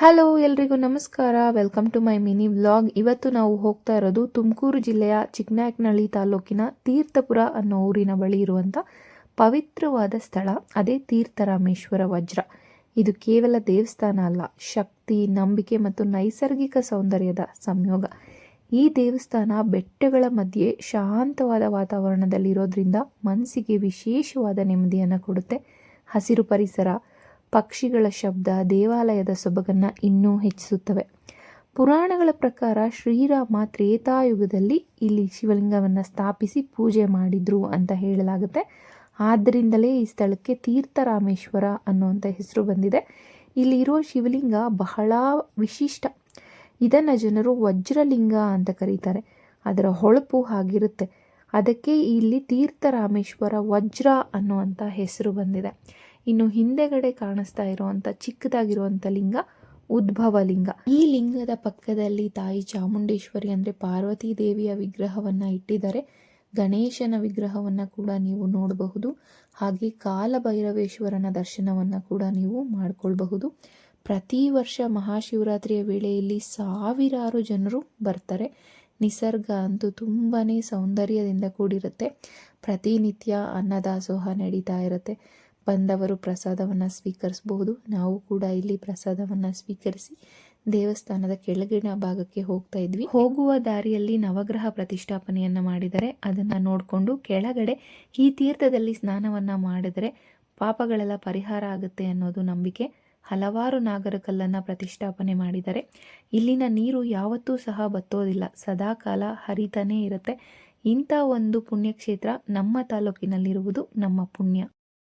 Hello ಎಲ್ರಿಗೂ ನಮಸ್ಕಾರ. Welcome to my mini vlog ಇವತ್ತು ನಾವು ಹೋಗ್ತಾ ಇರೋದು ತುಮಕೂರು ಜಿಲ್ಲೆಯ ಚಿಕ್ಕನಾಯಕನಹಳ್ಳಿ ತಾಲೂಕಿನ ತೀರ್ಥಪುರ ಅನ್ನೋ ಊರಿನ ಬಳಿ ಇರುವಂಥ ಪವಿತ್ರವಾದ ಸ್ಥಳ. ಅದೇ ತೀರ್ಥರಾಮೇಶ್ವರ ವಜ್ರ. ಇದು ಕೇವಲ ದೇವಸ್ಥಾನ ಅಲ್ಲ, ಶಕ್ತಿ, ನಂಬಿಕೆ ಮತ್ತು ನೈಸರ್ಗಿಕ ಸೌಂದರ್ಯದ ಸಂಯೋಗ. ಈ ದೇವಸ್ಥಾನ ಬೆಟ್ಟಗಳ ಮಧ್ಯೆ ಶಾಂತವಾದ ವಾತಾವರಣದಲ್ಲಿರೋದ್ರಿಂದ ಮನಸ್ಸಿಗೆ ವಿಶೇಷವಾದ ನೆಮ್ಮದಿಯನ್ನು ಕೊಡುತ್ತೆ. ಹಸಿರು ಪರಿಸರ ಪಕ್ಷಿಗಳ ಶಬ್ದ ದೇವಾಲಯದ ಸೊಬಗನ್ನು ಇನ್ನೂ ಹೆಚ್ಚಿಸುತ್ತವೆ. ಪುರಾಣಗಳ ಪ್ರಕಾರ ಶ್ರೀರಾಮ ತ್ರೇತಾಯುಗದಲ್ಲಿ ಇಲ್ಲಿ ಶಿವಲಿಂಗವನ್ನು ಸ್ಥಾಪಿಸಿ ಪೂಜೆ ಮಾಡಿದ್ರು ಅಂತ ಹೇಳಲಾಗುತ್ತೆ. ಆದ್ದರಿಂದಲೇ ಈ ಸ್ಥಳಕ್ಕೆ ತೀರ್ಥರಾಮೇಶ್ವರ ಅನ್ನುವಂಥ ಹೆಸರು ಬಂದಿದೆ. ಇಲ್ಲಿರೋ ಶಿವಲಿಂಗ ಬಹಳ ವಿಶಿಷ್ಟ. ಇದನ್ನು ಜನರು ವಜ್ರಲಿಂಗ ಅಂತ ಕರೀತಾರೆ. ಅದರ ಹೊಳಪು ಹಾಗಿರುತ್ತೆ. ಅದಕ್ಕೆ ಇಲ್ಲಿ ತೀರ್ಥರಾಮೇಶ್ವರ ವಜ್ರ ಅನ್ನುವಂಥ ಹೆಸರು ಬಂದಿದೆ. ಇನ್ನು ಹಿಂದೆಗಡೆ ಕಾಣಿಸ್ತಾ ಇರುವಂಥ ಚಿಕ್ಕದಾಗಿರುವಂಥ ಲಿಂಗ ಉದ್ಭವ ಲಿಂಗ. ಈ ಲಿಂಗದ ಪಕ್ಕದಲ್ಲಿ ತಾಯಿ ಚಾಮುಂಡೇಶ್ವರಿ ಅಂದರೆ ಪಾರ್ವತಿ ದೇವಿಯ ವಿಗ್ರಹವನ್ನು ಇಟ್ಟಿದ್ದಾರೆ. ಗಣೇಶನ ವಿಗ್ರಹವನ್ನು ಕೂಡ ನೀವು ನೋಡಬಹುದು. ಹಾಗೆ ಕಾಲಭೈರವೇಶ್ವರನ ದರ್ಶನವನ್ನು ಕೂಡ ನೀವು ಮಾಡಿಕೊಳ್ಬಹುದು. ಪ್ರತಿ ವರ್ಷ ಮಹಾಶಿವರಾತ್ರಿಯ ವೇಳೆಯಲ್ಲಿ ಸಾವಿರಾರು ಜನರು ಬರ್ತಾರೆ. ನಿಸರ್ಗ ಅಂತೂ ತುಂಬಾ ಸೌಂದರ್ಯದಿಂದ ಕೂಡಿರುತ್ತೆ. ಪ್ರತಿನಿತ್ಯ ಅನ್ನದಾಸೋಹ ನಡೀತಾ ಇರುತ್ತೆ. ಬಂದವರು ಪ್ರಸಾದವನ್ನು ಸ್ವೀಕರಿಸಬಹುದು. ನಾವು ಕೂಡ ಇಲ್ಲಿ ಪ್ರಸಾದವನ್ನು ಸ್ವೀಕರಿಸಿ ದೇವಸ್ಥಾನದ ಕೆಳಗಿನ ಭಾಗಕ್ಕೆ ಹೋಗ್ತಾ ಇದ್ವಿ. ಹೋಗುವ ದಾರಿಯಲ್ಲಿ ನವಗ್ರಹ ಪ್ರತಿಷ್ಠಾಪನೆಯನ್ನು ಮಾಡಿದರೆ ಅದನ್ನು ನೋಡಿಕೊಂಡು ಕೆಳಗಡೆ ಈ ತೀರ್ಥದಲ್ಲಿ ಸ್ನಾನವನ್ನು ಮಾಡಿದರೆ ಪಾಪಗಳೆಲ್ಲ ಪರಿಹಾರ ಆಗುತ್ತೆ ಅನ್ನೋದು ನಂಬಿಕೆ. ಹಲವಾರು ನಾಗರ ಕಲ್ಲನ್ನು ಪ್ರತಿಷ್ಠಾಪನೆ ಮಾಡಿದ್ದಾರೆ ಇಲ್ಲಿನ ನೀರು ಯಾವತ್ತೂ ಸಹ ಬತ್ತೋದಿಲ್ಲ. ಸದಾಕಾಲ ಹರಿತಾನೇ ಇರುತ್ತೆ. ಇಂಥ ಒಂದು ಪುಣ್ಯಕ್ಷೇತ್ರ ನಮ್ಮ ತಾಲೂಕಿನಲ್ಲಿರುವುದು ನಮ್ಮ ಪುಣ್ಯ.